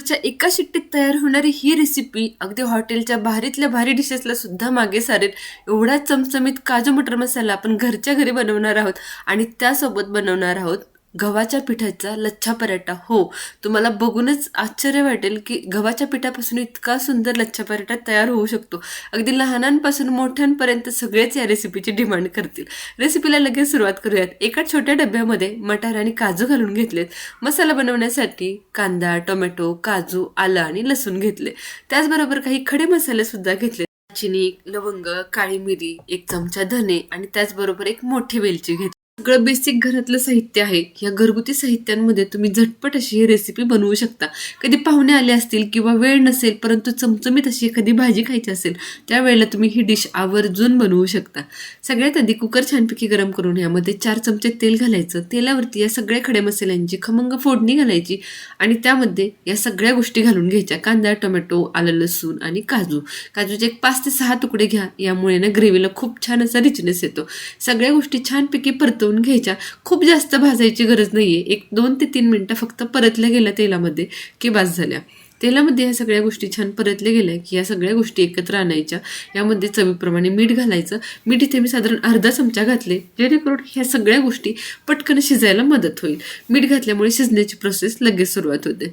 च्या एका शिट्टीत तयार होणारी ही रेसिपी अगदी हॉटेलच्या भारीतल्या भारी डिशेसला सुद्धा मागे सारेल. एवढा चमचमीत काजू मटर मसाला आपण घरच्या घरी बनवणार आहोत आणि त्यासोबत बनवणार आहोत गव्हाच्या पिठाचा लच्छा पराठा. हो तुम्हाला बघूनच आश्चर्य वाटेल की गव्हाच्या पिठापासून इतका सुंदर लच्छा पराठा तयार होऊ शकतो. अगदी लहानांपासून मोठ्यांपर्यंत सगळेच या रेसिपीची डिमांड करतील. रेसिपीला लगेच सुरुवात करूयात. एका छोट्या डब्यामध्ये मटार आणि काजू घालून घेतलेत. मसाला बनवण्यासाठी कांदा टोमॅटो काजू आलं आणि लसूण घेतले. त्याचबरोबर काही खडे मसाले सुद्धा घेतले चिनी लवंग काळी मिरी एक चमचा धने आणि त्याचबरोबर एक मोठी वेलची घेतली. सगळं बेसिक घरातलं साहित्य आहे. या घरगुती साहित्यांमध्ये तुम्ही झटपट अशी ही रेसिपी बनवू शकता. कधी पाहुणे आले असतील किंवा वेळ नसेल परंतु चमचमीत अशी एखादी भाजी खायची असेल त्यावेळेला तुम्ही ही डिश आवर्जून बनवू शकता. सगळ्यात आधी कुकर छानपैकी गरम करून यामध्ये चार चमचे तेल घालायचं. तेलावरती या सगळ्या खड्या मसाल्यांची खमंग फोडणी घालायची आणि त्यामध्ये या सगळ्या गोष्टी घालून घ्यायच्या. कांदा टोमॅटो आलं लसूण आणि काजू. काजूचे एक पाच ते सहा तुकडे घ्या. यामुळे ना ग्रेव्हीला खूप छान असा रिचनेस येतो. सगळ्या गोष्टी छानपैकी परतवून घ्यायच्या. खूप जास्त भाजायची गरज नाही आहे एक दोन ते तीन मिनटं फक्त परतल्या गेल्या तेलामध्ये की बास झाल्या. तेलामध्ये या सगळ्या गोष्टी छान परतल्या गेल्या की या सगळ्या गोष्टी एकत्र आणायच्या. यामध्ये चवीप्रमाणे मीठ घालायचं. मीठ इथे मी साधारण अर्धा चमचा घातले. जेणेकरून ह्या सगळ्या गोष्टी पटकन शिजायला मदत होईल. मीठ घातल्यामुळे शिजण्याची प्रोसेस लगेच सुरुवात होते.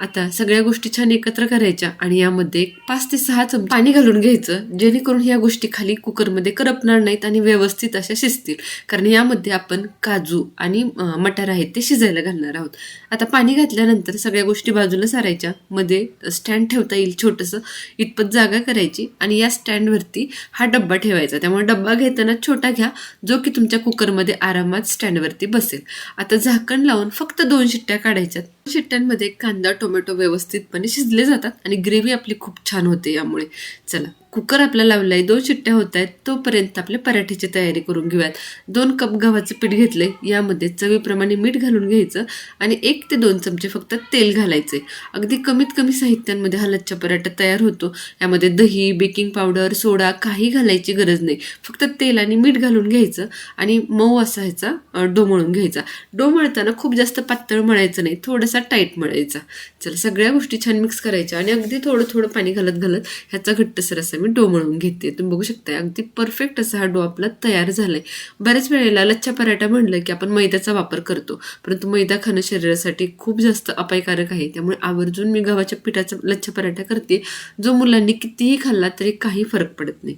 आता सगळ्या गोष्टी छान एकत्र करायच्या आणि यामध्ये पाच ते सहा चमचे पाणी घालून घ्यायचं जेणेकरून या गोष्टी खाली कुकरमध्ये करपणार नाहीत आणि व्यवस्थित अशा शिजतील. कारण यामध्ये आपण काजू आणि मटार आहेत ते शिजायला घालणार आहोत. आता पाणी घातल्यानंतर सगळ्या गोष्टी बाजूला सारायच्या. मध्ये स्टँड ठेवता येईल छोटंसं. इतपत जागा करायची आणि या स्टँडवरती हा डब्बा ठेवायचा. त्यामुळे डब्बा घेताना छोटा घ्या जो की तुमच्या कुकरमध्ये आरामात स्टँडवरती बसेल. आता झाकण लावून फक्त दोन शिट्ट्या काढायच्यात. शिट्ट्यांमध्ये कांदा टोमॅटो व्यवस्थितपणे शिजले जातात आणि ग्रेव्ही आपली खूप छान होते यामुळे. चला. कुकर आपला लावलाय दोन शिट्ट्या होत आहेत तोपर्यंत आपल्या पराठ्याची तयारी करून घेऊयात. दोन कप गव्हाचं पीठ घेतले यामध्ये चवीप्रमाणे मीठ घालून घ्यायचं आणि एक ते दोन चमचे फक्त तेल घालायचे अगदी कमीत कमी साहित्यांमध्ये हा लच्छा पराठा तयार होतो. यामध्ये दही बेकिंग पावडर सोडा काही घालायची गरज नाही. फक्त तेल आणि मीठ घालून घ्यायचं आणि मऊ असा ह्याचा डोमळून घ्यायचा. डोमळताना खूप जास्त पातळ मळायचं नाही थोडासा टाईट मळायचा. चला सगळ्या गोष्टी छान मिक्स करायच्या आणि अगदी थोडं थोडं पाणी घालत घालत ह्याचा घट्टसर असा मी डो मळून घेते. तुम्ही बघू शकता अगदी परफेक्ट असा हा डो आपला तयार झाला आहे बऱ्याच वेळेला लच्छा पराठा म्हणलं की आपण मैद्याचा वापर करतो. परंतु मैदा खाणं शरीरासाठी खूप जास्त अपायकारक आहे. त्यामुळे आवर्जून मी गव्हाच्या पिठाचा लच्छा पराठा करते. जो मुलांनी कितीही खाल्ला तरी काही फरक पडत नाही.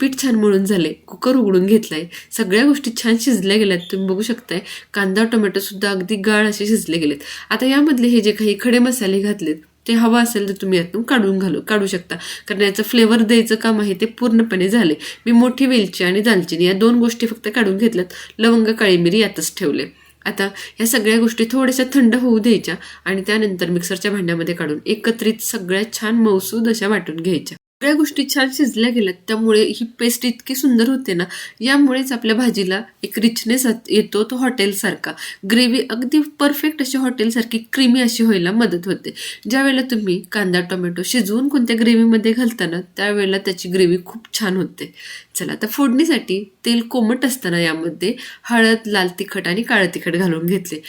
पीठ छान मळून झाले कुकर उघडून घेतलाय. सगळ्या गोष्टी छान शिजल्या गेल्यात. तुम्ही बघू शकताय कांदा टोमॅटो सुद्धा अगदी गाळ असे शिजले गेलेत. आता यामधले हे जे काही खडे मसाले घातलेत ते हवं असेल तर तुम्ही यातून काढून घालू काढू शकता. कारण याचं फ्लेवर द्यायचं काम आहे ते पूर्णपणे झाले. मी मोठी वेलची आणि दालचिनी या दोन गोष्टी फक्त काढून घेतल्यात. लवंग काळी मिरी यातच ठेवले. आता ह्या सगळ्या गोष्टी थोड्याशा थंड होऊ द्यायच्या आणि त्यानंतर मिक्सरच्या भांड्यामध्ये काढून एकत्रित सगळ्या छान मौसूद अशा वाटून घ्यायच्या. सगळ्या गोष्टी छान शिजल्या गेल्यात त्यामुळे ही पेस्ट इतकी सुंदर होते ना यामुळेच आपल्या भाजीला एक रिचनेस येतो तो हॉटेलसारखा. ग्रेव्ही अगदी परफेक्ट अशी हॉटेलसारखी क्रीमी अशी व्हायला मदत होते. ज्यावेळेला तुम्ही कांदा टोमॅटो शिजवून कोणत्या ग्रेव्हीमध्ये घालताना त्यावेळेला त्याची ग्रेव्ही खूप छान होते. चला आता फोडणीसाठी तेल कोमट असताना यामध्ये हळद लाल तिखट आणि काळं तिखट घालून घेतले.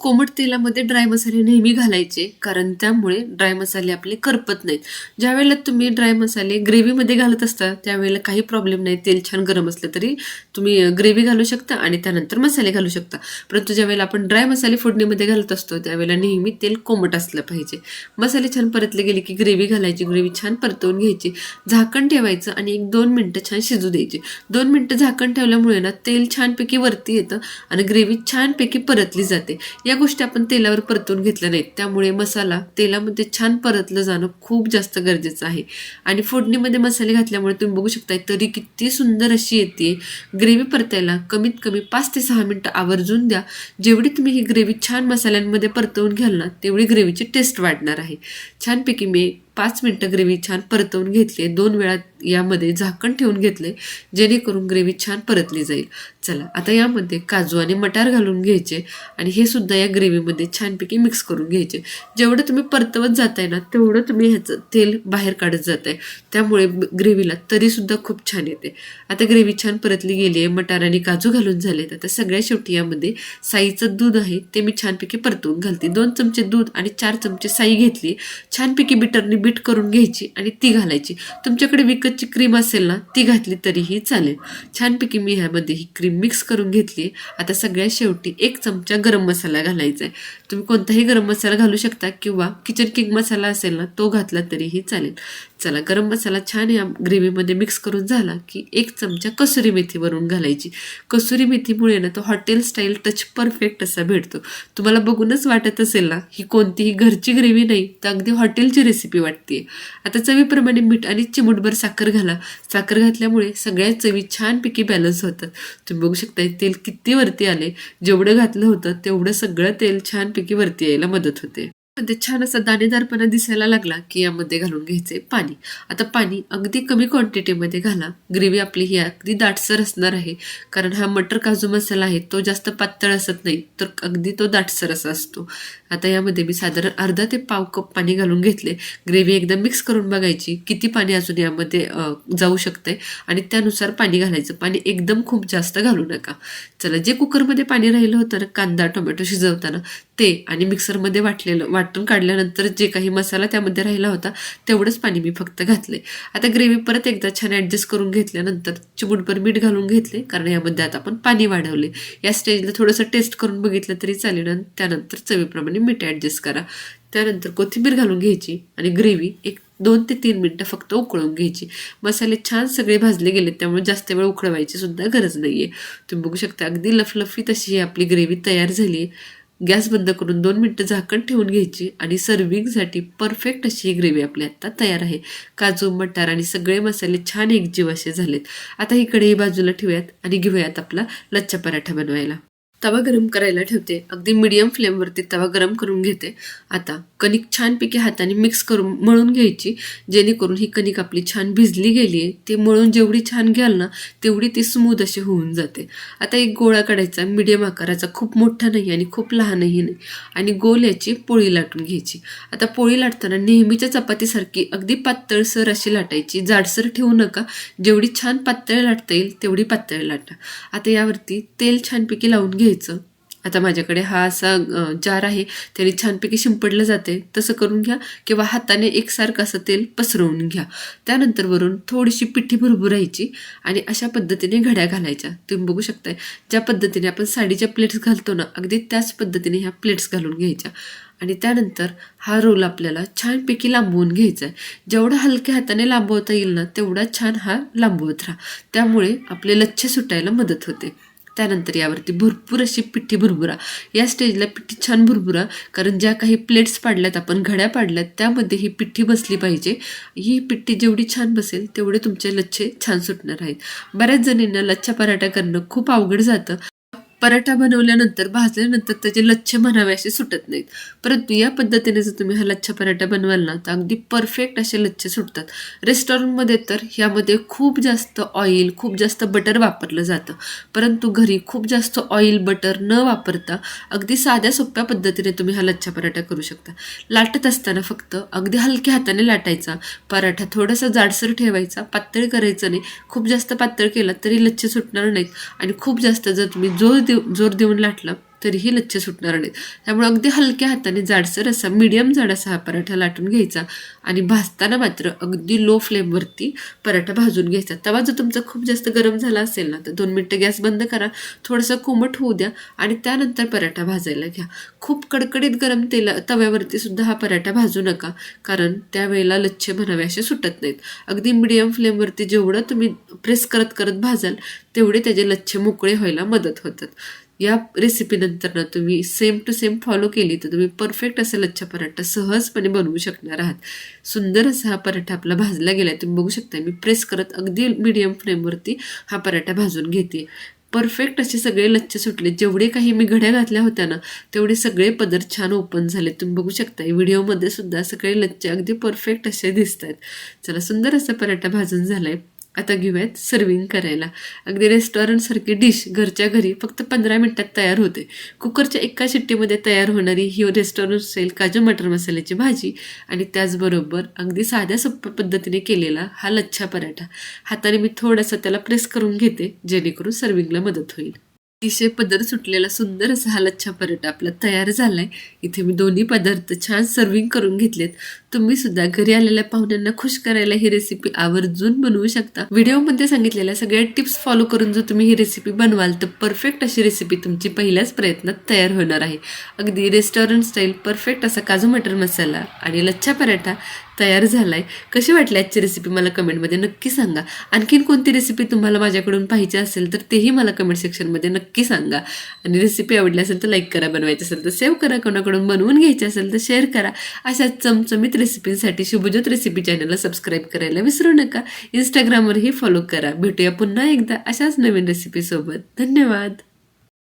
कोमट तेलामध्ये ड्राय मसाले नेहमी घालायचे कारण त्यामुळे ड्राय मसाले आपले करपत नाहीत. ज्यावेळेला तुम्ही ड्राय मसाले ग्रेव्हीमध्ये घालत असता त्यावेळेला काही प्रॉब्लेम नाही. तेल छान गरम असलं तरी तुम्ही ग्रेव्ही घालू शकता आणि त्यानंतर मसाले घालू शकता. परंतु ज्यावेळेला आपण ड्राय मसाले फोडणीमध्ये घालत असतो त्यावेळेला नेहमी तेल कोमट असलं पाहिजे. मसाले छान परतले गेले की ग्रेव्ही घालायची ग्रेव्ही छान परतवून घ्यायची. झाकण ठेवायचं आणि एक दोन मिनटं छान शिजू द्यायची. दोन मिनटं झाकण ठेवल्यामुळे ना तेल छानपैकी वरती येतं आणि ग्रेव्ही छानपैकी परतली जाते. या गोष्टी आपण तेलावर परतून घेतल्या नाहीत. त्यामुळे मसाला तेलामध्ये छान परतलं जाणं खूप जास्त गरजेचं आहे. आणि फोडणीमध्ये मसाले घातल्यामुळे तुम्ही बघू शकताय तरी किती सुंदर अशी येते. ग्रेव्ही परतायला कमीत कमी पाच ते सहा मिनटं आवर्जून द्या. जेवढी तुम्ही ही ग्रेव्ही छान मसाल्यांमध्ये परतवून घ्याल ना तेवढी ग्रेव्हीची टेस्ट वाढणार आहे. छानपैकी मी पाच मिनटं ग्रेव्ही छान परतवून घेतली. दोन वेळा यामध्ये झाकण ठेवून घेतले जेणेकरून ग्रेव्ही छान परतली जाईल. चला आता यामध्ये काजू आणि मटार घालून घ्यायचे आणि हे सुद्धा या ग्रेव्हीमध्ये छानपैकी मिक्स करून घ्यायचे. जेवढं तुम्ही परतवत जाताय ना तेवढं तुम्ही ह्याचं तेल बाहेर काढत जाताय. त्यामुळे ग्रेव्हीला तरीसुद्धा खूप छान येते. आता ग्रेव्ही छान परतली गेली आहे मटार आणि काजू घालून झालेत. आता सगळ्या शेवटी यामध्ये साईचं दूध आहे ते मी छानपैकी परतवून घालते. दोन चमचे दूध आणि चार चमचे साई घेतली. छानपैकी बिटरनी बीट करून घ्यायची आणि ती घालायची. तुमच्याकडे विकतची क्रीम असेल ना ती घातली तरीही चालेल. छानपैकी मी ह्यामध्ये ही क्रीम मिक्स करून घेतली आता सगळ्यात शेवटी एक चमचा गरम मसाला घालायचा आहे. तुम्ही कोणताही गरम मसाला घालू शकता किंवा किचन किंग मसाला असेल ना तो घातला तरीही चालेल. चला गरम मसाला छान या ग्रेव्हीमध्ये मिक्स करून झाला की एक चमचा कसुरी मेथी वरून घालायची. कसुरी मेथीमुळे ना तो हॉटेल स्टाईल टच परफेक्ट असा भेटतो. तुम्हाला बघूनच वाटत असेल ना ही कोणतीही घरची ग्रेव्ही नाही तर अगदी हॉटेलची रेसिपी वाटते. आता चवीप्रमाणे मीठ आणि चिमूटभर साखर घाला. साखर घातल्यामुळे सगळ्या चवी छानपैकी बॅलन्स होतात. तुम्ही बघू शकता तेल किती वरती आले. जेवढं घातलं होतं तेवढं सगळं तेल छानपैकी वरती यायला मदत होते. मध्ये छान असा दाणेदारपणा दिसायला लागला की यामध्ये घालून घ्यायचे पाणी. आता पाणी अगदी कमी क्वांटिटीमध्ये घाला. ग्रेव्ही आपली ही अगदी दाटसर असणार आहे. कारण हा मटर काजू मसाला आहे तो जास्त पातळ असत नाही तर अगदी तो दाटसर असा असतो. आता यामध्ये मी साधारण अर्धा ते पाव कप पाणी घालून घेतले. ग्रेव्ही एकदा मिक्स करून बघायची किती पाणी अजून यामध्ये जाऊ शकते आणि त्यानुसार पाणी घालायचं. पाणी एकदम खूप जास्त घालू नका. चला जे कुकरमध्ये पाणी राहिलं होतं ना कांदा टोमॅटो शिजवताना ते आणि मिक्सरमध्ये वाटलेलं वाटून काढल्यानंतर जे काही मसाला त्यामध्ये राहिला होता तेवढंच पाणी मी फक्त घातले आता ग्रेव्ही परत एकदा छान ॲडजस्ट करून घेतल्यानंतर चिमूटभर मीठ घालून घेतले कारण यामध्ये आता आपण पाणी वाढवले या स्टेजला थोडंसं टेस्ट करून बघितलं तरी चालेल आणि त्यानंतर चवीप्रमाणे मीठ ॲडजस्ट करा. त्यानंतर कोथिंबीर घालून घ्यायची आणि ग्रेव्ही एक दोन ते तीन मिनटं फक्त उकळून घ्यायची. मसाले छान सगळे भाजले गेले त्यामुळे जास्त वेळ उकळवायची सुद्धा गरज नाही आहे तुम्ही बघू शकता अगदी लफलफी तशी ही आपली ग्रेव्ही तयार झाली आहे गॅस बंद करून दोन मिनटं झाकण ठेवून घ्यायची आणि सर्विंगसाठी परफेक्ट अशी ही ग्रेव्ही आपली आत्ता तयार आहे. काजू मटार आणि सगळे मसाले छान एकजीव असे झालेत. आता ही कढई बाजूला ठेवूयात आणि घेऊयात आपला लच्छा पराठा बनवायला. तवा गरम करायला ठेवते. अगदी मिडियम फ्लेमवरती तवा गरम करून घेते. आता कणिक छानपैकी हाताने मिक्स करून मळून घ्यायची. जेणेकरून ही कणिक आपली छान भिजली गेली आहे. ती मळून जेवढी छान घ्याल ना तेवढी ती स्मूद अशी होऊन जाते. आता एक गोळा काढायचा मीडियम आकाराचा. खूप मोठा नाही आणि खूप लहानही नाही. आणि गोल याची पोळी लाटून घ्यायची. आता पोळी लाटताना नेहमीच्या चपातीसारखी अगदी पातळसर अशी लाटायची. जाडसर ठेवू नका. जेवढी छान पातळ लाटता येईल तेवढी पातळ लाटा. आता यावरती तेल छानपैकी लावून घ्यायचं. आता माझ्याकडे हा असा जार आहे त्याने छानपैकी शिंपडलं जाते. तसं करून घ्या किंवा हाताने एकसारखं असं तेल पसरवून घ्या. त्यानंतर वरून थोडीशी पिठी भरभरायची आणि अशा पद्धतीने घड्या घालायच्या. तुम्ही बघू शकताय ज्या पद्धतीने आपण साडीच्या प्लेट्स घालतो ना अगदी त्याच पद्धतीने ह्या प्लेट्स घालून घ्यायच्या. आणि त्यानंतर हा रोल आपल्याला छानपैकी लांबवून घ्यायचा आहे जेवढा हलक्या हाताने लांबवता येईल ना तेवढा छान हा लांबवत राहा. त्यामुळे आपले लच्छे सुटायला मदत होते. त्यानंतर यावरती भरपूर अशी पिठी भुरभुरा. या स्टेजला पिठी छान भुरभुरा कारण ज्या काही प्लेट्स पाडल्यात आपण घड्या पाडल्यात त्यामध्ये ही पिठी बसली पाहिजे. ही पिठी जेवढी छान बसेल तेवढे तुमचे लच्छे छान सुटणार आहेत. बऱ्याच जणींना लच्छा पराठा करणं खूप अवघड जातं. पराठा बनवल्यानंतर भाजल्यानंतर त्याचे लच्छे म्हणावे असे सुटत नाहीत. परंतु या पद्धतीने जर तुम्ही हा लच्छा पराठा बनवाल ना तर अगदी परफेक्ट असे लच्छे सुटतात. रेस्टॉरंटमध्ये तर ह्यामध्ये खूप जास्त ऑइल खूप जास्त बटर वापरलं जातं. परंतु घरी खूप जास्त ऑइल बटर न वापरता अगदी साध्या सोप्या पद्धतीने तुम्ही हा लच्छा पराठा करू शकता. लाटत असताना फक्त अगदी हलक्या हाताने लाटायचा. पराठा थोडासा जाडसर ठेवायचा. पातळ करायचं नाही. खूप जास्त पातळ केला तरी लच्छे सुटणार नाहीत. आणि खूप जास्त जर तुम्ही जोर देऊ जोर देऊन लाटलं. तरीही लच्छ सुटणार नाहीत. त्यामुळे अगदी हलक्या हाताने जाडसर असा मिडियम जाड असा हा पराठा लाटून घ्यायचा आणि भाजताना मात्र अगदी लो फ्लेमवरती पराठा भाजून घ्यायचा. तवा जर तुमचा खूप जास्त गरम झाला असेल ना तर दोन मिनटं गॅस बंद करा थोडंसं कोमट होऊ द्या आणि त्यानंतर पराठा भाजायला घ्या. खूप कडकडीत गरम तेला तव्यावरती सुद्धा हा पराठा भाजू नका कारण त्यावेळेला लच्छे म्हणावे असे सुटत नाहीत. अगदी मिडियम फ्लेमवरती जेवढं तुम्ही प्रेस करत करत भाजाल तेवढे त्याचे लच्छे मोकळे व्हायला मदत होतात. या रेसिपीनंतर ना तुम्ही सेम टू सेम फॉलो केली तर तुम्ही परफेक्ट असा लच्छा पराठा सहजपणे बनवू शकणार आहात. सुंदर असा हा पराठा आपला भाजला गेला तुम्ही बघू शकता मी प्रेस करत अगदी मिडियम फ्लेमवरती हा पराठा भाजून घेते. परफेक्ट असे सगळे लच्छे सुटले. जेवढे काही मी घड्या घातल्या होत्या ना तेवढे सगळे पदर छान ओपन झाले. तुम्ही बघू शकता व्हिडिओमध्ये सुद्धा सगळे लच्छे अगदी परफेक्ट असे दिसत आहेत चला सुंदर असा पराठा भाजून झाला आहे आता घेऊयात सर्विंग करायला. अगदी रेस्टॉरंटसारखी डिश घरच्या घरी फक्त पंधरा मिनटात तयार होते. कुकरच्या एका शिट्टीमध्ये तयार होणारी ही रेस्टॉरंट स्टाईल काजू मटर मसाल्याची भाजी आणि त्याचबरोबर अगदी साध्या सोप्या पद्धतीने केलेला हा लच्छा पराठा. हाताने मी थोडासा त्याला प्रेस करून घेते जेणेकरून सर्विंगला मदत होईल. अतिशय पदर सुटलेला सुंदर असा हा लच्छा पराठा आपला तयार झालाय. इथे मी दोन्ही पदार्थ छान सर्विंग करून घेतलेत. तुम्ही सुद्धा घरी आलेल्या पाहुण्यांना खुश करायला ही रेसिपी आवर्जून बनवू शकता. व्हिडिओमध्ये सांगितलेल्या सगळ्या टिप्स फॉलो करून जर तुम्ही ही रेसिपी बनवाल तर परफेक्ट अशी रेसिपी तुमची पहिल्याच प्रयत्नात तयार होणार आहे. अगदी रेस्टॉरंट स्टाईल परफेक्ट असा काजू मटर मसाला आणि लच्छा पराठा तयार झाला आहे कशी वाटली आजची रेसिपी मला कमेंटमध्ये नक्की सांगा. आणखीन कोणती रेसिपी तुम्हाला माझ्याकडून पाहिजे असेल तर तेही मला कमेंट सेक्शनमध्ये नक्की सांगा. आणि रेसिपी आवडली असेल तर लाईक करा बनवायची असेल तर सेव्ह करा कोणाकडून बनवून घ्यायची असेल तर शेअर करा. अशा चमचमीत रेसिपींसाठी शुभज्योत रेसिपी चॅनलला सबस्क्राईब करायला विसरू नका. इंस्टाग्रामवरही फॉलो करा. भेटूया पुन्हा एकदा अशाच नवीन रेसिपीसोबत धन्यवाद.